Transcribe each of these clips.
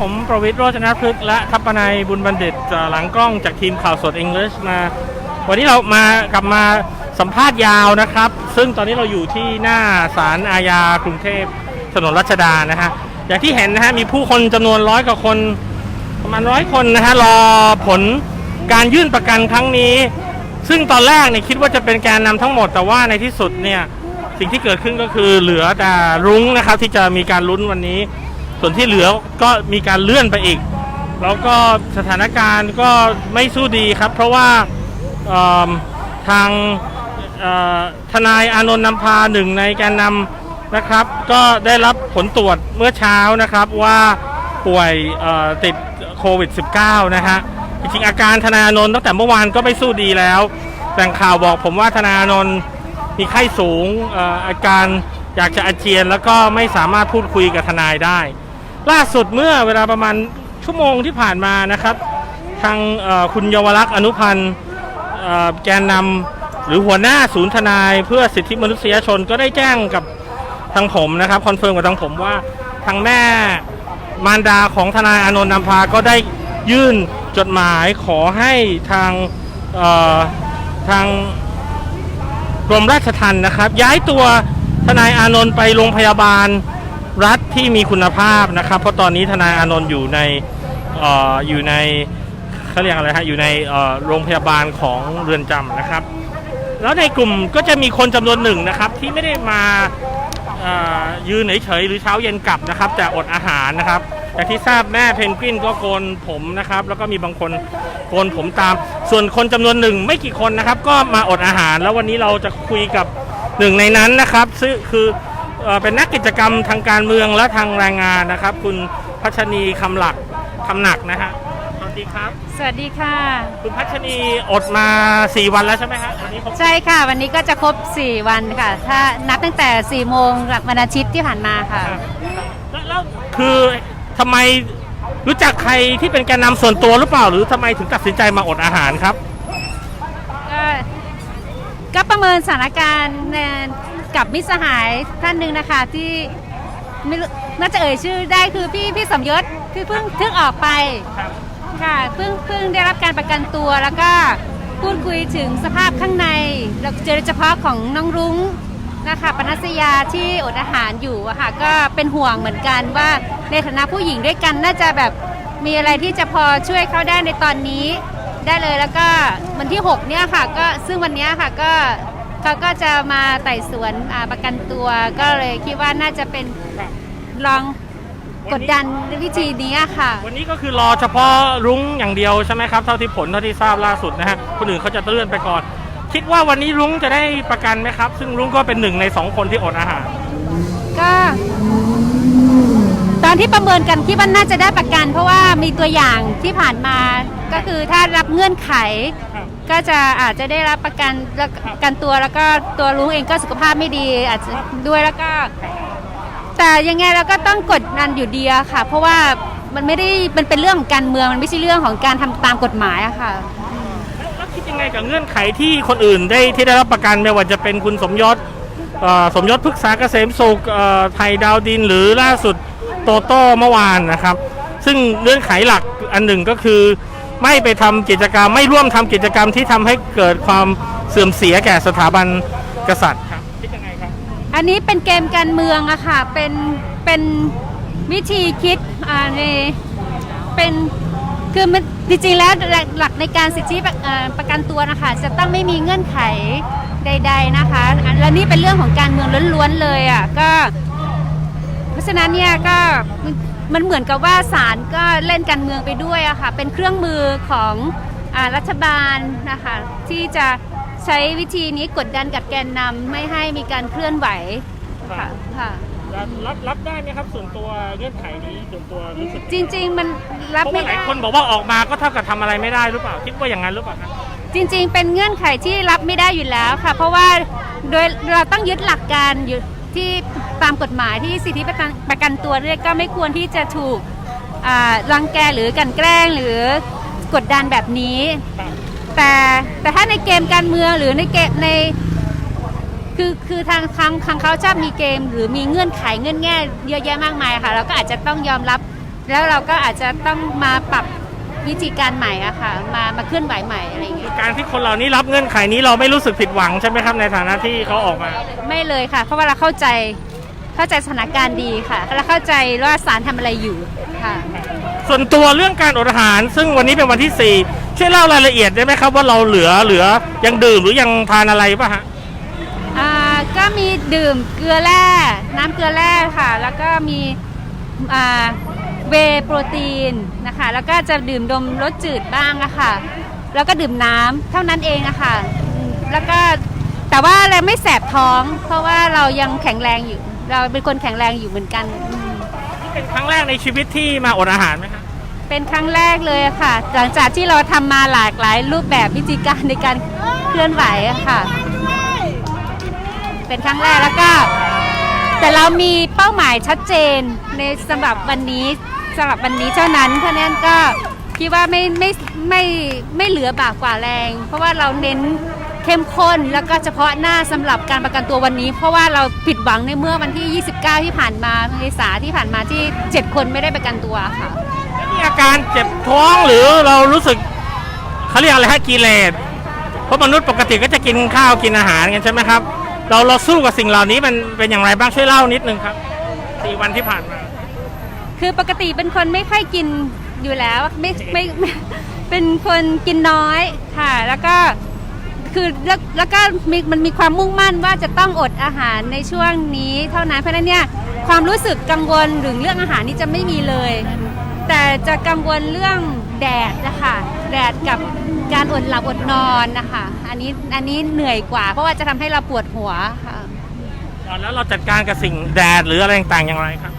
ผมประวิทย์โรจนพฤกษ์และทัพนัยบุญบัณฑิตเอ่อหลังกล้องจากทีมข่าวสด English มา วันนี้เรามากลับมาสัมภาษณ์ยาวนะครับ ซึ่งตอนนี้เราอยู่ที่หน้าศาลอาญากรุงเทพถนนรัชดานะฮะอย่างที่เห็นนะฮะมีผู้คนจำนวนร้อยกว่าคนประมาณร้อยคนนะฮะรอผลการยื่นประกันครั้งนี้ ซึ่งตอนแรกเนี่ยคิดว่าจะเป็นแกนนำทั้งหมดแต่ว่าในที่สุดเนี่ยสิ่งที่เกิดขึ้นก็คือเหลือแต่รุ้งนะครับที่จะมีการลุ้นวันนี้ ส่วนที่เหลือก็มีการเลื่อนไปอีก แล้วก็สถานการณ์ก็ไม่สู้ดีครับ เพราะว่าทางทนายอานนท์นำพาหนึ่งในแกนนำนะครับ ก็ได้รับผลตรวจเมื่อเช้านะครับว่าป่วยติดโควิด -19 นะฮะจริงๆอาการทนายอนนท์ตั้งแต่เมื่อวานก็ไม่สู้ดีแล้ว แต่ข่าวบอกผมว่าทนายอนนท์มีไข้สูงอาการอยากจะอาเจียน แล้วก็ไม่สามารถพูดคุยกับทนายได้ ล่าสุดเมื่อเวลาประมาณชั่วโมงที่ผ่านมานะครับ ทางคุณเยาวรักษ์อนุพันธ์แกนนำหรือหัวหน้าศูนย์ทนายเพื่อสิทธิมนุษยชนก็ได้แจ้งกับทางผมนะครับคอนเฟิร์มกับทางผมว่าทางแม่มารดาของทนายอานนท์นำพาก็ได้ยื่นจดหมายขอให้ทางทางกรมราชทัณฑ์นะครับ ย้ายตัวทนายอานนท์ไปโรงพยาบาล รัฐที่มีคุณภาพนะครับ เพราะตอนนี้ทนายอานนท์อยู่ในออยู่ในเขาเรียกอะไรฮะอยู่ในโรงพยาบาลของเรือนจำนะครับ แล้วในกลุ่มก็จะมีคนจำนวนหนึ่งนะครับ ที่ไม่ได้มายืนเฉยๆหรือเช้าเย็นกลับนะครับ แต่อดอาหารนะครับอย่ที่ทราบแม่เพนกวินก็โกนผมนะครับ แล้วก็มีบางคนโกนผมตาม ส่วนคนจำนวนหนึ่งไม่กี่คนนะครับ ก็มาอดอาหาร แล้ววันนี้เราจะคุยกับหนึ่งในนั้นนะครับซึ่งคือ เอ่อเป็นนักกิจกรรมทางการเมืองและทางแรงงานนะครับ คุณพัชนีคำหลักคำหนักนะฮะสวัสดีครับ สวัสดีค่ะ คุณพัชนีอดมา 4 วันแล้วใช่ไหมฮะวันนี้ครบใช่ค่ะ วันนี้ก็จะครบ 4 วันค่ะ ถ้านับตั้งแต่4โมงวันอาทิตย์ที่ผ่านมาค่ะแล้วแล้วคือทำไมรู้จักใครที่เป็นแกนนำส่วนตัวหรือเปล่า หรือทำไมถึงตัดสินใจมาอดอาหารครับก็ก็ประเมินสถานการณ์ใน กับมิตรสหายท่านหนึ่งนะคะที่ไม่รู้น่าจะเอ่ยชื่อได้คือพี่พี่สมยศที่เพิ่งเพิ่งออกไปค่ะเพิ่งเพิ่งได้รับการประกันตัวแล้วก็พูดคุยถึงสภาพข้างในแล้วเจอเฉพาะของน้องรุ้งนะคะปนัสยาที่อดอาหารอยู่อะค่ะก็เป็นห่วงเหมือนกันว่าในฐานะผู้หญิงด้วยกันน่าจะแบบมีอะไรที่จะพอช่วยเขาได้ในตอนนี้ได้เลยแล้วก็วันที่ 6 เนี่ยค่ะก็ซึ่งวันเนี้ยค่ะก็ เขาก็จะมาไต่สวนอ่าประกันตัว ก็เลยคิดว่าน่าจะเป็นลองกดดันวิธีนี้อะค่ะ วันนี้ก็คือรอเฉพาะรุ้งอย่างเดียวใช่ไหมครับเท่าที่ผลเท่าที่ทราบล่าสุดนะฮะคนอื่นเขาจะเลื่อนไปก่อน คิดว่าวันนี้รุ้งจะได้ประกันไหมครับ ซึ่งรุ้งก็เป็นหนึ่งในสองคนที่อดอาหาร ก็ตอนที่ประเมินกันคิดว่าน่าจะได้ประกัน เพราะว่ามีตัวอย่างที่ผ่านมาก็คือถ้ารับเงื่อนไขครับ ก็จะอาจจะได้รับประกันประกันตัวแล้วก็ตัวลุงเองก็สุขภาพไม่ดี อาจจะด้วยแล้วก็ แต่ยังไงเราก็ต้องกดดันอยู่ดีอะค่ะ เพราะว่ามันไม่ได้มันเป็นเรื่องของการเมืองมันไม่ใช่เรื่องของการทำตามกฎหมายอะค่ะ แล้วคิดยังไงกับเงื่อนไขที่คนอื่นได้ที่ได้รับประกันไม่ว่าจะเป็นคุณสมยศเอ่อสมยศพฤกษาเกษมสุขเอ่อไทยดาวดินหรือล่าสุดโตโต้เมื่อวานนะครับ ซึ่งเงื่อนไขหลักอันหนึ่งก็คือ ไม่ไปทำกิจกรรม ไม่ร่วมทำกิจกรรมที่ทำให้เกิดความเสื่อมเสียแก่สถาบันกษัตริย์ครับคิดยังไงครับ อันนี้เป็นเกมการเมืองอะค่ะ เป็นเป็นวิธีคิดอ่าในเป็นคือมันจริงๆแล้วหลักหลักในการสิทธิประอ่าประกันตัวนะคะจะต้องไม่มีเงื่อนไขใด ๆนะคะอันแล้วนี่เป็นเรื่องของการเมืองล้วนๆเลยอะก็ เพราะฉะนั้นเนี่ยก็ มันมันเหมือนกับว่าศาลก็เล่นการเมืองไปด้วยอะค่ะ เป็นเครื่องมือของอารัฐบาลนะคะที่จะใช้วิธีนี้กดดันกับแกนนำไม่ให้มีการเคลื่อนไหวค่ะค่ะรับรับได้ไหมครับส่วนตัวเงื่อนไขนี้ส่วนตัวรู้สึกจริง ๆ มันรับเพราะไม่ว่าหลาได้ยคนบอกว่าออกมาก็เท่ากับทำอะไรไม่ได้หรือเปล่าคิดว่าอย่างนั้นหรือเปล่าครับจริง ๆ เป็นเงื่อนไขที่รับไม่ได้อยู่แล้วค่ะ เพราะว่าโดยเราต้องยึดหลักการอยู่ ที่ตามกฎหมายที่สิทธิประกันประกันตัวเนี่ยก็ไม่ควรที่จะถูกอ่ารังแกหรือกันแกล้งหรือกดดันแบบนี้ แต่แต่ถ้าในเกมการเมืองหรือในเกมในคือคือทางทางทางเขาชอบมีเกม หรือมีเงื่อนไขเงื่อนแง่เยอะแยะมากมายค่ะ เราก็อาจจะต้องยอมรับ แล้วเราก็อาจจะต้องมาปรับ วิธีการใหม่อะค่ะ มามาเคลื่อนไหวใหม่อะไรอย่างเงี้ยการที่คนเหล่านี้รับเงื่อนไขนี้เราไม่รู้สึกผิดหวังใช่ไหมครับในฐานะที่เขาออกมา ไม่เลยค่ะ เพราะว่าเราเข้าใจเข้าใจสถานการณ์ดีค่ะเราเข้าใจว่าศาลทำอะไรอยู่ค่ะ ส่วนตัวเรื่องการอดอาหาร ซึ่งวันนี้เป็นวันที่ 4 ช่วยเล่ารายละเอียดได้ไหมครับว่าเราเหลือเหลือยังดื่มหรือยังทานอะไรป่ะฮะอ่าก็มีดื่มเกลือแร่น้ำเกลือแร่ค่ะ แล้วก็มีอ่า เวย์โปรตีนนะคะ แล้วก็จะดื่มดมรสจืดบ้างอะค่ะ แล้วก็ดื่มน้ำเท่านั้นเองอะค่ะอืมแล้วก็แต่ว่าเราไม่แสบท้อง เพราะว่าเรายังแข็งแรงอยู่ เราเป็นคนแข็งแรงอยู่เหมือนกันอืมนี่เป็นครั้งแรกในชีวิตที่มาอดอาหารไหมครับเป็นครั้งแรกเลยอะค่ะ หลังจากที่เราทำมาหลากหลายรูปแบบวิธีการในการเคลื่อนไหวอะค่ะ เป็นครั้งแรกแล้วก็ แต่เรามีเป้าหมายชัดเจนในสำหรับวันนี้ สำหรับวันนี้เท่านั้นเพราะนั้นก็คิดว่าไม่ไม่ไม่ไม่เหลือบากกว่าแรง เพราะว่าเราเน้นเข้มข้นแล้วก็เฉพาะหน้าสำหรับการประกันตัววันนี้ เพราะว่าเราผิดหวังในเมื่อวันที่ 29 ที่ผ่านมาเมษาที่ผ่านมาที่ 7 คนไม่ได้ประกันตัวค่ะมีอาการเจ็บท้องหรือเรารู้สึกเขาเรียกอะไรฮะกิเลสเพราะมนุษย์ปกติก็จะกินข้าวกินอาหารกันใช่ไหมครับ เราเราสู้กับสิ่งเหล่านี้มันเป็นอย่างไรบ้างช่วยเล่านิดนึงครับสี่วันที่ผ่านมา คือปกติเป็นคนไม่ค่อยกินอยู่แล้วไม่ไม่ไม่เป็นคนกินน้อยค่ะ แล้วก็คือแล้วแล้วก็มีมันมีความมุ่งมั่นว่าจะต้องอดอาหารในช่วงนี้เท่านั้นเพราะฉะนั้นเนี่ยความรู้สึกกังวลหรือเรื่องอาหารนี่จะไม่มีเลย แต่จะกังวลเรื่องแดดนะคะแดดกับการอดหลับอดนอนนะคะอันนี้อันนี้เหนื่อยกว่า เพราะว่าจะทำให้เราปวดหัวค่ะแล้วเราจัดการกับสิ่งแดดหรืออะไรต่างๆอย่างไรครับ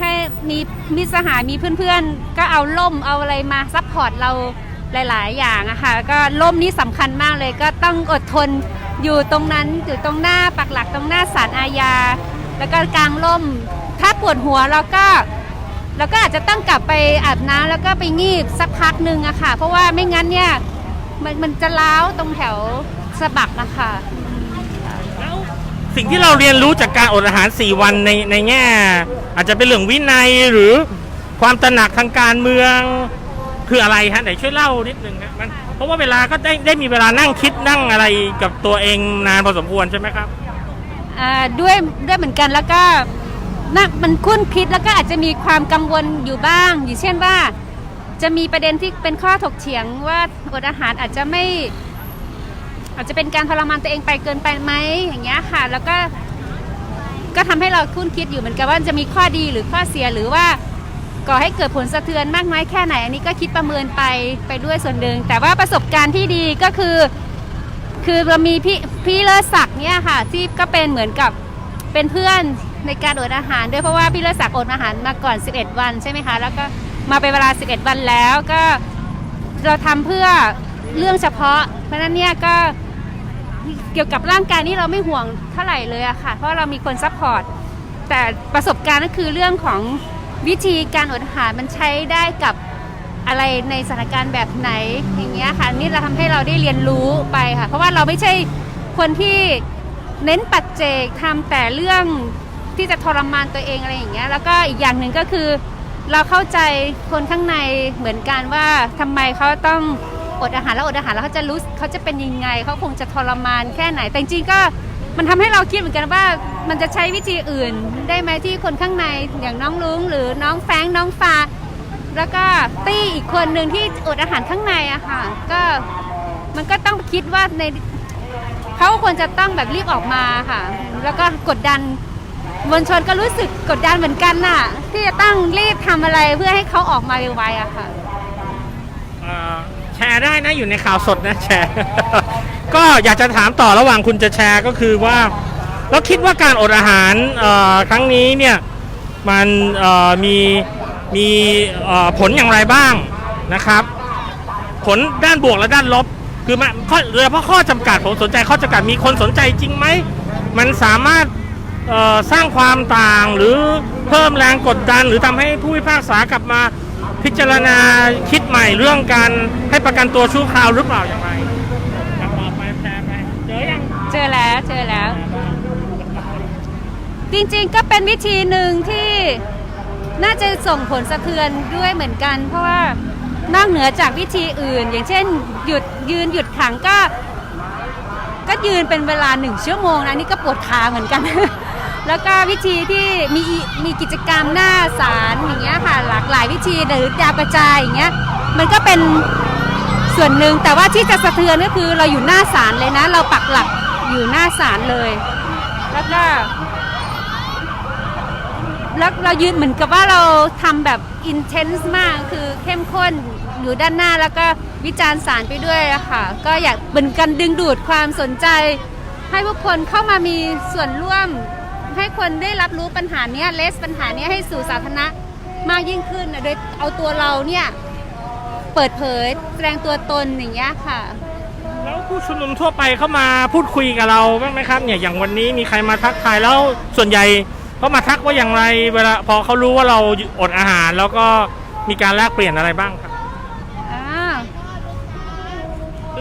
ให้มีมีสหายมีเพื่อนๆ ก็เอาล่มเอาอะไรมาซัพพอร์ตเราหลายๆ อย่างอะค่ะก็ล่มนี้สำคัญมากเลยก็ต้องอดทนอยู่ตรงนั้นอยู่ตรงหน้าปักหลักตรงหน้าศาลอาญา แล้วก็กลางล่ม ถ้าปวดหัวเราก็เราก็อาจจะต้องกลับไปอาบน้ำแล้วก็ไปงีบสักพักหนึ่งอะค่ะ เพราะว่าไม่งั้นเนี่ยมันมันจะล้าวตรงแถวสะบักนะคะ สิ่งที่เราเรียนรู้จากการอดอาหาร 4 วันในในแง่ อาจจะเป็นเรื่องวินัยหรือความตระหนักทางการเมืองคืออะไรฮะไหนช่วยเล่านิดนึงฮะมันเพราะว่าเวลาก็ได้ได้มีเวลานั่งคิดนั่งอะไรกับตัวเองนานพอสมควรใช่ไหมครับอ่าด้วยด้วยเหมือนกันแล้วก็น่ามันคุ้นคิดแล้วก็อาจจะมีความกังวลอยู่บ้าง อย่างเช่นว่า จะมีประเด็นที่เป็นข้อถกเถียงว่าอดอาหารอาจจะไม่ อาจจะเป็นการทรมานตัวเองไปเกินไปไหมอย่างเงี้ยค่ะ แล้วก็ก็ทำให้เราคุ้นคิดอยู่เหมือนกันว่าจะมีข้อดีหรือข้อเสียหรือว่าก่อให้เกิดผลสะเทือนมากน้อยแค่ไหนอันนี้ก็คิดประเมินไปไปด้วยส่วนหนึ่งแต่ว่าประสบการณ์ที่ดีก็คือ คือเรามีพี่พี่เลิศศักดิ์เนี่ยค่ะที่ก็เป็นเหมือนกับเป็นเพื่อนในการอดอาหารด้วยเพราะว่าพี่เลิศศักดิ์อดอาหารมาก่อน 11 วันใช่ไหมคะแล้วก็มาเป็นเวลา 11 วันแล้วก็เราทำเพื่อเรื่องเฉพาะ เพราะฉะนั้นเนี่ยก็ เกี่ยวกับร่างกายนี่เราไม่ห่วงเท่าไหร่เลยอะค่ะ เพราะเรามีคนซัพพอร์ต แต่ประสบการณ์ก็คือเรื่องของวิธีการอดอาหารมันใช้ได้กับอะไรในสถานการณ์แบบไหนอย่างเงี้ยค่ะ นี่เราทำให้เราได้เรียนรู้ไปค่ะ เพราะว่าเราไม่ใช่คนที่เน้นปัจเจกทำแต่เรื่องที่จะทรมานตัวเองอะไรอย่างเงี้ย แล้วก็อีกอย่างหนึ่งก็คือ เราเข้าใจคนข้างในเหมือนกันว่าทำไมเขาต้อง อดอาหารแล้วอดอาหารแล้วเขาจะรู้เขาจะเป็นยังไงเขาคงจะทรมานแค่ไหน แต่จริงๆก็มันทำให้เราคิดเหมือนกันว่ามันจะใช้วิธีอื่นได้ไหมที่คนข้างในอย่างน้องลุงหรือน้องแฟงน้องฟ้าแล้วก็ตี้อีกคนหนึ่งที่อดอาหารข้างในอะค่ะก็มันก็ต้องคิดว่าในเขาควรจะต้องแบบรีบออกมาค่ะ แล้วก็กดดันมวลชนก็รู้สึกกดดันเหมือนกันน่ะ ที่จะต้องรีบทำอะไรเพื่อให้เขาออกมาไวๆอะค่ะ แชร์ได้นะอยู่ในข่าวสดนะแชร์ ก็อยากจะถามต่อระหว่างคุณจะแชร์ก็คือว่าเราคิดว่าการอดอาหารครั้งนี้เนี่ยมันมีมีผลอย่างไรบ้างนะครับ ผลด้านบวกและด้านลบ คือมันข้อโดยเฉพาะข้อจำกัดผมสนใจข้อจำกัดมีคนสนใจจริงไหม มันสามารถสร้างความต่างหรือเพิ่มแรงกดดัน หรือทำให้ผู้พิพากษากลับมา พิจารณาคิดใหม่เรื่องการให้ประกันตัวชั่วคราวหรือเปล่าอย่างไรครับต่อไปแชร์ไปเจอยังเจอแล้วเจอแล้ว จริงๆก็เป็นวิธีหนึ่งที่น่าจะส่งผลสะเทือนด้วยเหมือนกัน เพราะว่านอกเหนือจากวิธีอื่น อย่างเช่น หยุดยืนหยุดขังก็ ก็ยืนเป็นเวลาหนึ่งชั่วโมงนะนี่ก็ปวดขาเหมือนกัน แล้วก็วิธีที่มีมีกิจกรรมหน้าศาลอย่างเงี้ยค่ะ หลากหลายวิธีหรือดาวกระจายอย่างเงี้ยมันก็เป็นส่วนหนึ่งแต่ว่าที่จะสะเทือนก็คือเราอยู่หน้าศาลเลยนะ เราปักหลักอยู่หน้าศาลเลย แล้วก็แล้วเรายืนเหมือนกับว่าเราทำแบบอินเทนส์มากคือเข้มข้นอยู่ด้านหน้าแล้วก็วิจารณ์สารไปด้วยอะค่ะ ก็อยากเป็นการดึงดูดความสนใจ ให้ผู้คนเข้ามามีส่วนร่วม ให้คนได้รับรู้ปัญหาเนี้ยเลสปัญหาเนี้ยให้สู่สาธารณะมากยิ่งขึ้นนะโดยเอาตัวเราเนี่ยเปิดเผยแสดงตัวตนอย่างเงี้ยค่ะ แล้วผู้ชุมนุมทั่วไปเข้ามาพูดคุยกับเราบ้างไหมครับเนี่ยอย่างวันนี้มีใครมาทักทายแล้วส่วนใหญ่เขามาทักว่าอย่างไรเวลาพอเขารู้ว่าเราอดอาหารแล้วก็มีการแลกเปลี่ยนอะไรบ้างครับอ่า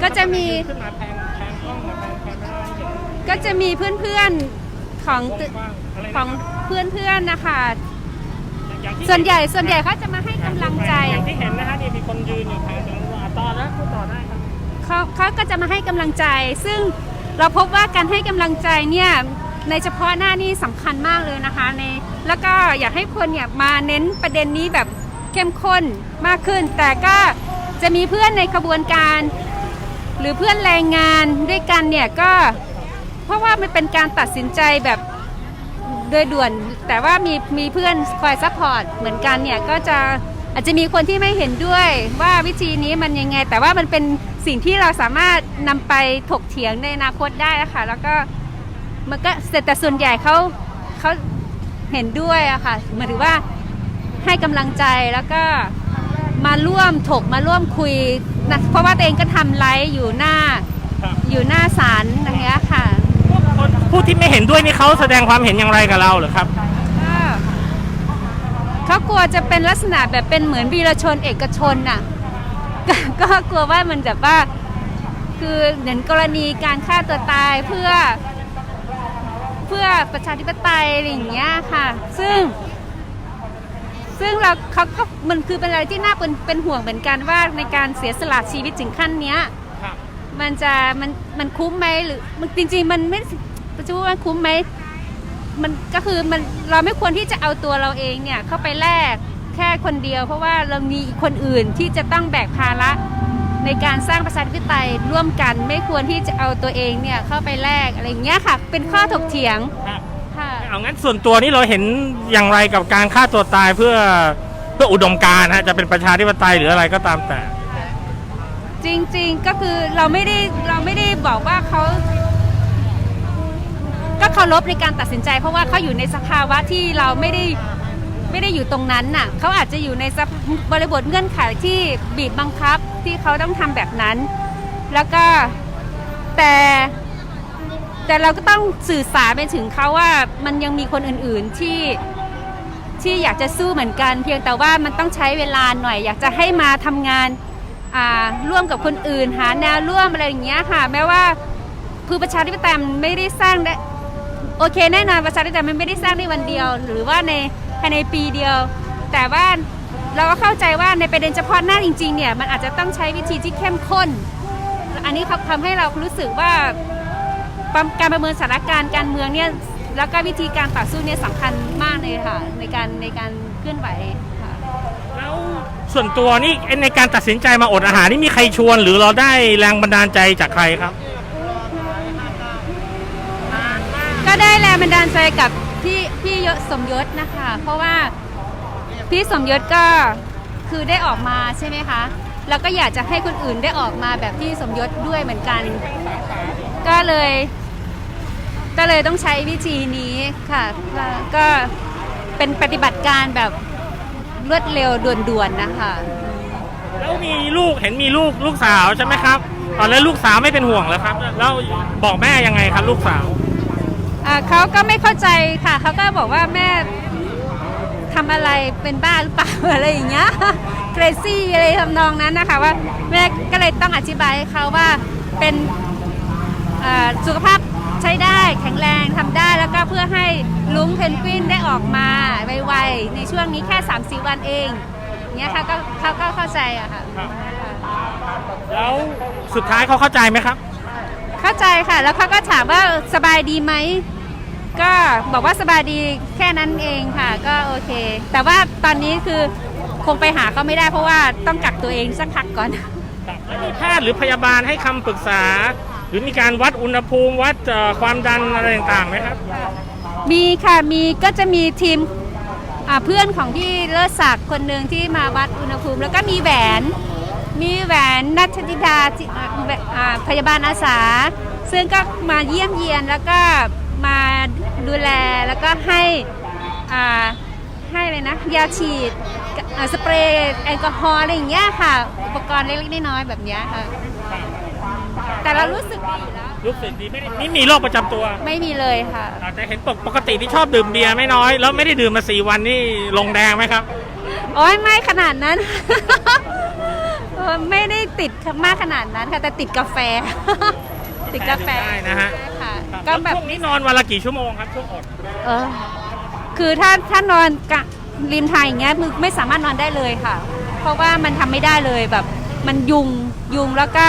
ก็จะมี ขึ้นมาแพงแพงกล้องแพงแพงไม่ได้เห็นก็จะมีเพื่อนๆ ของตึบ้างอะไรของเพื่อนๆนะคะ อย่างที่ส่วนใหญ่ส่วนใหญ่เขาจะมาให้กำลังใจ อย่างที่เห็นนะฮะนี่มีคนยืนอยู่ทางตรงนู้นอะต่อนะพูดต่อได้ครับ เขาเขาก็จะมาให้กำลังใจ ซึ่งเราพบว่าการให้กำลังใจเนี่ยในเฉพาะหน้านี่สำคัญมากเลยนะคะในแล้วก็อยากให้คนเนี่ยมาเน้นประเด็นนี้แบบเข้มข้นมากขึ้น แต่ก็จะมีเพื่อนในขบวนการ หรือเพื่อนแรงงานด้วยกันเนี่ยก็ เพราะว่ามันเป็นการตัดสินใจแบบโดยด่วน แต่ว่ามีมีเพื่อนคอยซัพพอร์ตเหมือนกันเนี่ยก็จะอาจจะมีคนที่ไม่เห็นด้วยว่าวิธีนี้มันยังไง แต่ว่ามันเป็นสิ่งที่เราสามารถนำไปถกเถียงในอนาคตได้นะคะแล้วก็มันก็แต่ส่วนใหญ่เขาเขาเห็นด้วยอะค่ะหมายถึงว่าให้กำลังใจแล้วก็มาร่วมถกมาร่วมคุยนะเพราะว่าตัวเองก็ทำไลฟ์อยู่หน้าอยู่หน้าศาลอย่างเงี้ยค่ะ ผู้ที่ไม่เห็นด้วยนี่เขาแสดงความเห็นอย่างไรกับเราเหรือครับ ก็เขากลัวจะเป็นลักษณะแบบเป็นเหมือนวีรชนเอกชนน่ะก็ก็กลัวว่ามันแบบว่า คือเหมือนกรณีการฆ่าตัวตายเพื่อ เพื่อประชาธิปไตยอะไรอย่างเงี้ยค่ะ ซึ่ง ซึ่งเราเขาก็มันคือเป็นอะไรที่น่าเป็นเป็นห่วงเหมือนกันว่าในการเสียสละชีวิตถึงขั้นเนี้ยครับมันจะมันมันคุ้มไหมหรือมันจริง ๆ มันไม่ จะพูดว่าคุ้มไหมมันก็คือมันเราไม่ควรที่จะเอาตัวเราเองเนี่ยเข้าไปแลกแค่คนเดียว เพราะว่าเรามีอีกคนอื่นที่จะต้องแบกภาระในการสร้างประชาธิปไตยร่วมกัน ไม่ควรที่จะเอาตัวเองเนี่ยเข้าไปแลกอะไรอย่างเงี้ยค่ะ เป็นข้อถกเถียงครับค่ะเอางั้นส่วนตัวนี่เราเห็นอย่างไรกับการฆ่าตัวตายเพื่อเพื่ออุดมการณ์ฮะจะเป็นประชาธิปไตยหรืออะไรก็ตามแต่ จริงๆก็คือเราไม่ได้เราไม่ได้บอกว่าเขา ก็เคารพในการตัดสินใจ เพราะว่าเขาอยู่ในสภาวะที่เราไม่ได้ไม่ได้อยู่ตรงนั้นน่ะเขาอาจจะอยู่ในสภบริบทเงื่อนไขที่บีบบังคับที่เขาต้องทำแบบนั้น แล้วก็แต่แต่เราก็ต้องสื่อสารไปถึงเขาว่ามันยังมีคนอื่นๆที่ที่อยากจะสู้เหมือนกัน เพียงแต่ว่ามันต้องใช้เวลาหน่อย อยากจะให้มาทำงานร่วมกับคนอื่น หาแนวร่วมอะไรอย่างเงี้ยค่ะแม้ว่าคือประชาธิปไตยไม่ได้สร้างได้ โอเคแน่นอนประชาธิปไตยมันไม่ได้สร้างในวันเดียว หรือว่าในภายในปีเดียว แต่ว่าเราก็เข้าใจว่าในประเด็นเฉพาะหน้าจริงๆเนี่ยมันอาจจะต้องใช้วิธีที่เข้มข้น อันนี้เขาทำให้เรารู้สึกว่าการประเมินสถานการณ์การเมืองเนี่ยแล้วก็วิธีการต่อสู้เนี่ยสำคัญมากเลยค่ะในการในการเคลื่อนไหวค่ะแล้วส่วนตัวนี่ในการตัดสินใจมาอดอาหารนี่มีใครชวน หรือเราได้แรงบันดาลใจจากใครครับ ก็ได้แรงบันดาลใจกับพี่พี่ยศสมยศนะคะ เพราะว่าพี่สมยศก็คือได้ออกมาใช่ไหมคะ แล้วก็อยากจะให้คนอื่นได้ออกมาแบบพี่สมยศด้วยเหมือนกัน ก็เลยก็เลยต้องใช้วิธีนี้ค่ะก็เป็นปฏิบัติการแบบรวดเร็วด่วนๆนะคะแล้วมีลูกเห็นมีลูกลูกสาวใช่ไหมครับตอนนั้นลูกสาวไม่เป็นห่วงแล้วครับ แล้วบอกแม่ยังไงครับลูกสาว อ่าเขาก็ไม่เข้าใจค่ะเขาก็บอกว่าแม่ทำอะไรเป็นบ้าหรือเปล่า อะไรอย่างเงี้ย crazy อะไรทำนองนั้นนะคะว่าแม่ก็เลยต้องอธิบายให้เขาว่าเป็นอ่าสุขภาพใช้ได้แข็งแรงทำได้แล้วก็เพื่อให้ลุงเพนกวินได้ออกมาไวในช่วงนี้แค่3าสี่วันเองเนี่ยค่ะก็เขาก็เข้าใจอะค่ะครับแล้วสุดท้ายเขาเข้าใจไหมครับ เข้าใจค่ะ แล้วเขาก็ถามว่าสบายดีไหม ก็บอกว่าสบายดีแค่นั้นเองค่ะ ก็โอเค แต่ว่าตอนนี้คือคงไปหาเขาไม่ได้เพราะว่าต้องกักตัวเองสักพักก่อน แล้วมีแพทย์หรือพยาบาลให้คำปรึกษา หรือมีการวัดอุณหภูมิวัดเอ่อความดันอะไรต่างๆไหมครับ มีค่ะมีก็จะมีทีมอ่าเพื่อนของพี่เลิศศักดิ์คนหนึ่งที่มาวัดอุณหภูมิ แล้วก็มีแหวน มีแหวนนัทธิดาที่อ่าอ่าพยาบาลอาสา ซึ่งก็มาเยี่ยมเยียนแล้วก็ มาดูแลแล้วก็ให้อ่าให้เลยนะยาฉีดอ่าสเปรย์แอลกอฮอล์อะไรอย่างเงี้ยค่ะ อุปกรณ์เล็กๆน้อยๆแบบเนี้ยค่ะ แต่เรารู้สึกดีอยู่แล้วรู้สึกดีไม่ได้นี่มีโรคประจำตัว ไม่มีเลยค่ะอาจจะเห็นปกปกติที่ชอบดื่มเบียร์ไม่น้อย แล้วไม่ได้ดื่มมาสี่วันนี่ลงแดงไหมครับโอ้ยไม่ขนาดนั้นเออไม่ได้ติดมากขนาดนั้นค่ะ แต่ติดกาแฟ ติดกาแฟได้นะฮะ ใช่ค่ะครับก็แบบแล้วช่วงนี้นอนวันละกี่ชั่วโมงครับช่วงอดเออคือถ้าถ้านอนกะริมทางอย่างเงี้ยมือไม่สามารถนอนได้เลยค่ะ เพราะว่ามันทำไม่ได้เลยแบบมันยุงยุงแล้วก็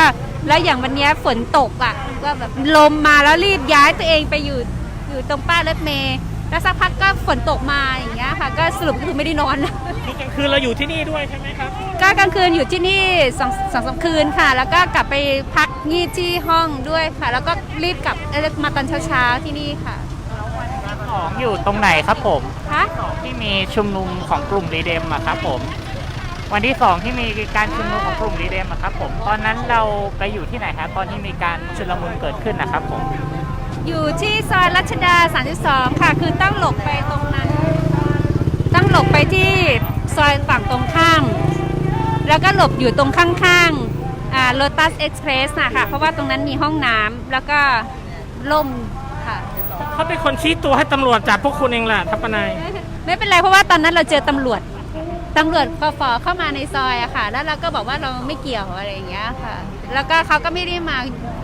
แล้วอย่างวันเนี้ยฝนตกอะก็แบบลมมาแล้วรีบย้ายตัวเองไปอยู่อยู่ตรงป้ายรถเมล์ แล้วสักพักก็ฝนตกมาอย่างเงี้ยค่ะ ก็สรุปก็คือไม่ได้นอน คือกลางคืนเราอยู่ที่นี่ด้วยใช่ไหมครับ ก็กลางคืนอยู่ที่นี่สองสองสามคืนค่ะ แล้วก็กลับไปพักงีบที่ห้องด้วยค่ะ แล้วก็รีบกลับเอ่อมาตอนเช้าๆที่นี่ค่ะของอยู่ตรงไหนครับผม คะ ที่มีชุมนุมของกลุ่มรีเดมอะครับผม วันที่สองที่มีการชุมนุมของกลุ่มรีเดมอะครับผม ตอนนั้นเราไปอยู่ที่ไหนครับตอนที่มีการชุลมุนเกิดขึ้นนะครับผม อยู่ที่ซอยรัชดา 32 ค่ะ คือต้องหลบไปตรงนั้น ต้องหลบไปที่ซอยฝั่งตรงข้าม แล้วก็หลบอยู่ตรงข้างๆอ่า Lotus Express นะคะ เพราะว่าตรงนั้นมีห้องน้ำแล้วก็ล่มค่ะ เขาเป็นคนชี้ตัวให้ตำรวจจับพวกคุณเองแหละทัพปนาย ไม่เป็นไรเพราะว่าตอนนั้นเราเจอตำรวจตำรวจฟฟเข้ามาในซอยอะค่ะ แล้วเราก็บอกว่าเราไม่เกี่ยวอะไรอย่างเงี้ยค่ะ แล้วก็เขาก็ไม่ได้มา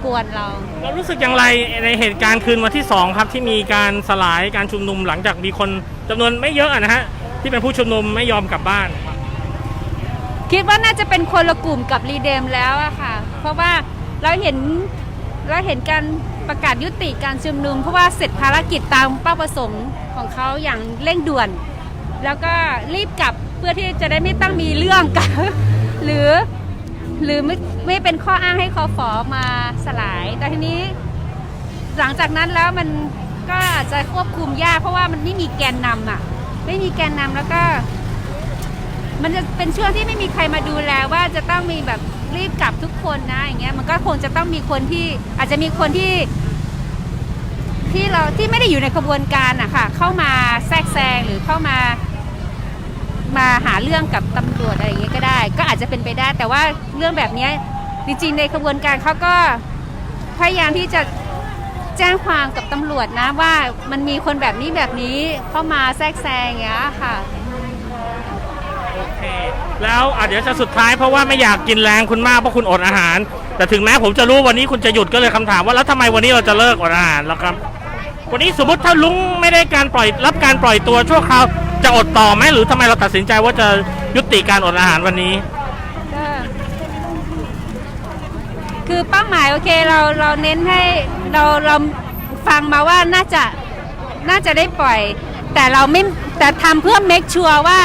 กวนเรา เรารู้สึกอย่างไรในเหตุการณ์คืนวันที่สองครับ ที่มีการสลายการชุมนุมหลังจากมีคนจำนวนไม่เยอะอะนะฮะที่เป็นผู้ชุมนุมไม่ยอมกลับบ้าน คิดว่าน่าจะเป็นคนละกลุ่มกับรีเดมแล้วอะค่ะ เพราะว่าเราเห็นเราเห็นการประกาศยุติการชุมนุม เพราะว่าเสร็จภารกิจตามเป้าประสงค์ของเขาอย่างเร่งด่วน แล้วก็รีบกลับเพื่อที่จะได้ไม่ต้องมีเรื่องกัน หรือ หรือไม่ไม่เป็นข้ออ้างให้คอฟอมาสลาย แต่ทีนี้หลังจากนั้นแล้วมันก็อาจจะควบคุมยากเพราะว่ามันไม่มีแกนนำอะ ไม่มีแกนนำแล้วก็ มันจะเป็นช่วงที่ไม่มีใครมาดูแลว่าจะต้องมีแบบรีบกลับทุกคนนะอย่างเงี้ยมันก็คงจะต้องมีคนที่อาจจะมีคนที่ที่เราที่ไม่ได้อยู่ในขบวนการอะค่ะเข้ามาแทรกแซงหรือเข้ามา มาหาเรื่องกับตำรวจอะไรอย่างเงี้ยก็ได้ ก็อาจจะเป็นไปได้ แต่ว่าเรื่องแบบเนี้ยจริงๆในขบวนการเขาก็พยายามที่จะแจ้งความกับตำรวจนะว่ามันมีคนแบบนี้แบบนี้เข้ามาแทรกแซงอย่างเงี้ยค่ะ โอเค แล้วอะเดี๋ยวจะสุดท้ายเพราะว่าไม่อยากกินแรงคุณมากเพราะคุณอดอาหาร แต่ถึงแม้ผมจะรู้วันนี้คุณจะหยุดก็เลยคำถามว่าแล้วทำไมวันนี้เราจะเลิกอดอาหารแล้วครับ วันนี้สมมติถ้าลุงไม่ได้การปล่อยรับการปล่อยตัวชั่วคราว จะอดต่อไหมหรือทำไมเราตัดสินใจว่าจะยุติการอดอาหารวันนี้ ก็คือเป้าหมายโอเคเราเราเน้นให้เราเราฟังมาว่าน่าจะน่าจะได้ปล่อย แต่เราไม่แต่ทำเพื่อ make sure ว่า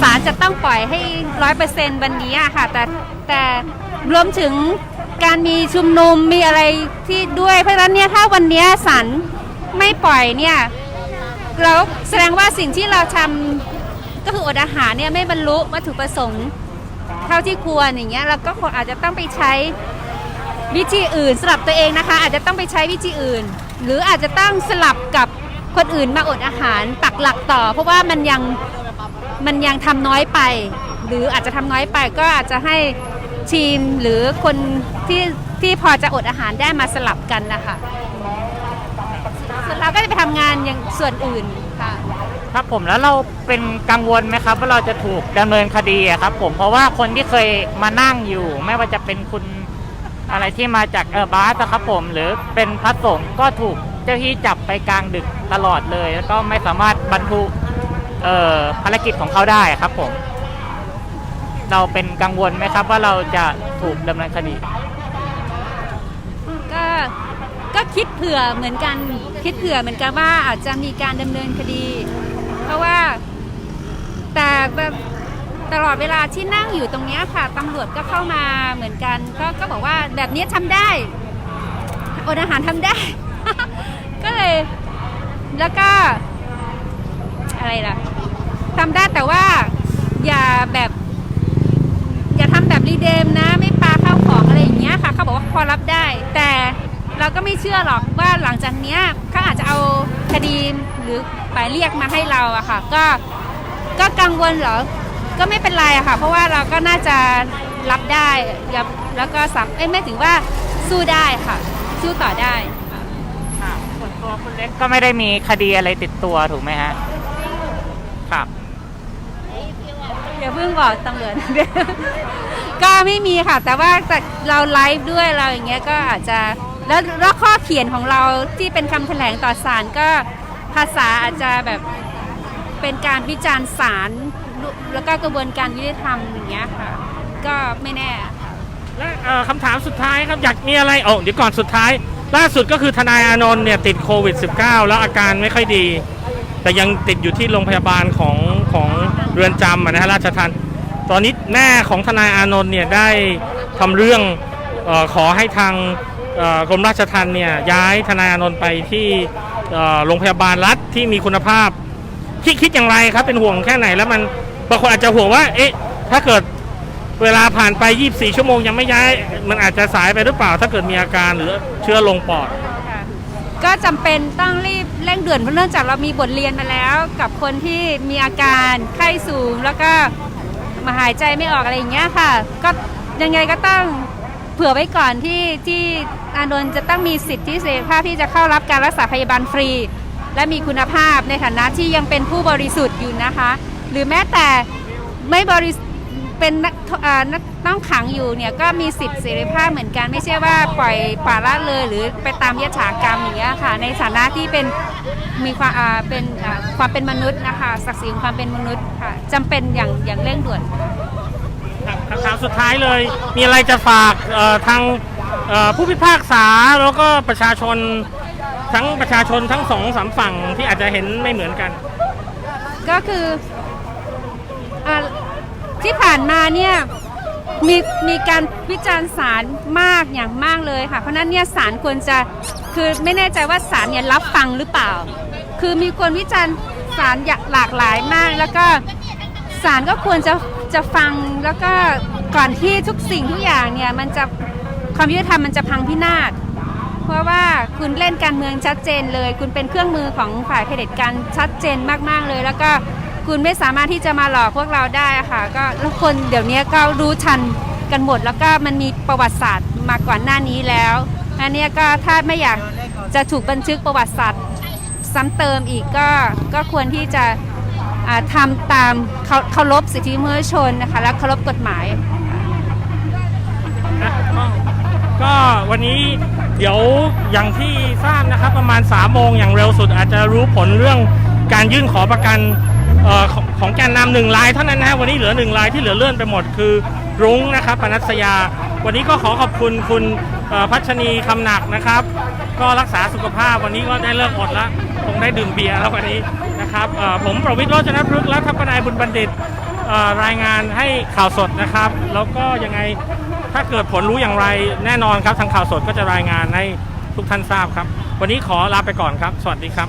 ศาลจะต้องปล่อยให้ร้อยเปอร์เซนต์วันนี้อะค่ะ แต่แต่รวมถึงการมีชุมนุมมีอะไรที่ด้วยเพราะฉะนั้นเนี่ยถ้าวันเนี้ยศาลไม่ปล่อยเนี่ย เราแสดงว่าสิ่งที่เราทำก็คืออดอาหารเนี่ยไม่บรรลุวัตถุประสงค์เท่าที่ควรอย่างเงี้ยเราก็คงอาจจะต้องไปใช้วิธีอื่นสลับตัวเองนะคะ อาจจะต้องไปใช้วิธีอื่น หรืออาจจะต้องสลับกับคนอื่นมาอดอาหารปักหลักต่อ เพราะว่ามันยังมันยังทำน้อยไป หรืออาจจะทำน้อยไปก็อาจจะให้ทีมหรือคนที่ที่พอจะอดอาหารได้มาสลับกันนะคะส่วนเราก็จะ ไปทำงานอย่างส่วนอื่นค่ะ ครับผมแล้วเราเป็นกังวลไหมครับ ว่าเราจะถูกดำเนินคดีอะครับ ผมเพราะว่าคนที่เคยมานั่งอยู่ ไม่ว่าจะเป็นคุณอะไรที่มาจากเออบาสอะครับผม หรือเป็นพระสงฆ์ก็ถูกเจ้าที่จับไปกลางดึกตลอดเลย แล้วก็ไม่สามารถบรรทุเอ่อภารกิจของเขาได้ครับผม เราเป็นกังวลไหมครับ ว่าเราจะถูกดำเนินคดี ก็คิดเผื่อเหมือนกันคิดเผื่อเหมือนกันว่าอาจจะมีการดำเนินคดี เพราะว่าแต่แบบตลอดเวลาที่นั่งอยู่ตรงนี้ค่ะตำรวจก็เข้ามาเหมือนกัน ก็ก็บอกว่าแบบนี้ทำได้อดอาหารทำได้ ก็เลยแล้วก็ อะไรล่ะทำได้แต่ว่าอย่าแบบ อย่าทำแบบรีเดมนะ ไม่ปาเข้าของอะไรอย่างเงี้ยค่ะ เขาบอกว่าพอรับได้ แต่ เราก็ไม่เชื่อหรอกว่าหลังจากเนี้ยเขาอาจจะเอาคดีหรือหมายเรียกมาให้เราอะค่ะ ก็ก็กังวลเหรอ ก็ไม่เป็นไรอะค่ะ เพราะว่าเราก็น่าจะรับได้แล้วแล้วก็สามเอ้ยไม่ถึงว่าสู้ได้ค่ะ สู้ต่อได้ค่ะส่วนตัวคุณเล็กก็ไม่ได้มีคดีอะไรติดตัวถูกไหมฮะครับอย่าเพิ่งบอกตำรวจ ก็ไม่มีค่ะ แต่ว่าแต่เราไลฟ์ด้วยเราอย่างเงี้ยก็อาจจะ แล้วแล้วข้อเขียนของเราที่เป็นคำแถลงต่อศาลก็ภาษาอาจจะแบบเป็นการวิจารณ์ศาลแล้วก็กระบวนการยุติธรรมอย่างเงี้ยค่ะ ก็ไม่แน่ และเอ่อคำถามสุดท้ายครับอยากมีอะไรโอ้เดี๋ยวก่อนสุดท้าย ล่าสุดก็คือทนายอานนท์เนี่ยติดโควิด -19 แล้วอาการไม่ค่อยดี แต่ยังติดอยู่ที่โรงพยาบาลของของเรือนจำอะนะฮะราชทันตอนนี้แม่ของทนายอานนท์เนี่ยได้ทำเรื่องเออขอให้ทาง กรมราชทัณฑ์เนี่ยย้ายทนายอนนท์ไปที่โรงพยาบาลรัฐที่มีคุณภาพคิดคิดอย่างไรครับ เป็นห่วงแค่ไหนแล้วมันบางคนอาจจะห่วงว่า เอ๊ะ ถ้าเกิดเวลาผ่านไป 24 ชั่วโมงยังไม่ย้าย มันอาจจะสายไปหรือเปล่า ถ้าเกิดมีอาการหรือเชื้อลงปอด ก็จำเป็นต้องรีบเร่งด่วนเพราะเนื่องจากเรามีบทเรียนมาแล้ว กับคนที่มีอาการไข้สูงแล้วก็มาหายใจไม่ออกอะไรอย่างเงี้ยค่ะ ก็ยังไงก็ต้อง เผื่อไว้ก่อนที่ที่อานนท์จะต้องมีสิทธิเสรีภาพที่จะเข้ารับการรักษาพยาบาลฟรี และมีคุณภาพในฐานะที่ยังเป็นผู้บริสุทธิ์อยู่นะคะ หรือแม้แต่ไม่บริเป็นนักต้องขังอยู่เนี่ยก็มีสิทธิเสรีภาพเหมือนกัน ไม่ใช่ว่าปล่อยปล่าละเลยหรือไปตามยถากรรมอย่างเงี้ยค่ะ ในฐานะที่เป็นมีความเป็นความเป็นมนุษย์นะคะศักดิ์ศรีของความเป็นมนุษย์ค่ะจำเป็นอย่างอย่างเร่งด่วน คำถามสุดท้ายเลย มีอะไรจะฝากทางผู้พิพากษาแล้วก็ประชาชนทั้งประชาชนทั้งสองสามฝั่งที่อาจจะเห็นไม่เหมือนกัน ก็คืออที่ผ่านมาเนี่ยมีมีการวิจารณ์ศาลมากอย่างมากเลยค่ะ เพราะนั้นเนี่ยศาลควรจะคือไม่แน่ใจว่าศาลเนี่ยรับฟังหรือเปล่า คือมีคนวิจารณ์ศาลอย่างหลากหลายมากแล้วก็ ศาลก็ควรจะจะฟังแล้วก็ก่อนที่ทุกสิ่งทุกอย่างเนี่ยมันจะความยุติธรรมมันจะพังพินาศเพราะว่าคุณเล่นการเมืองชัดเจนเลย คุณเป็นเครื่องมือของฝ่ายเผด็จการชัดเจนมากๆเลย แล้วก็คุณไม่สามารถที่จะมาหลอกพวกเราได้ค่ะ ก็ทุกคนเดี๋ยวนี้ก็รู้ทันกันหมด แล้วก็มันมีประวัติศาสตร์มาก่อนหน้านี้แล้วอันนี้ก็ถ้าไม่อยากจะถูกบันทึกประวัติศาสตร์ซ้ำเติมอีกก็ก็ควรที่จะ ทำตามเคารพสิทธิมนุษยชนนะคะและเคารพกฎหมาย นะก็วันนี้เดี๋ยวอย่างที่ทราบนะครับประมาณ3โมงอย่างเร็วสุดอาจจะรู้ผลเรื่องการยื่นขอประกันเออของของแกนนำหนึ่งรายเท่านั้นนะฮะวันนี้เหลือหนึ่งรายที่เหลือเลื่อนไปหมดคือรุ้งนะครับปนัสยา วันนี้ก็ขอขอบคุณคุณเอ่อพัชนีคำหนักนะครับ ก็รักษาสุขภาพวันนี้ก็ได้เลิกอดล้วคงได้ดื่มเบียร์แล้ววันนี้ นะครับผมประวิทย์โรจนพฤกษ์และทัพนายบุญบัณฑิตรายงานให้ข่าวสดนะครับ แล้วก็ยังไงถ้าเกิดผลรู้อย่างไรแน่นอนครับทางข่าวสดก็จะรายงานให้ทุกท่านทราบครับ วันนี้ขอลาไปก่อนครับ สวัสดีครับ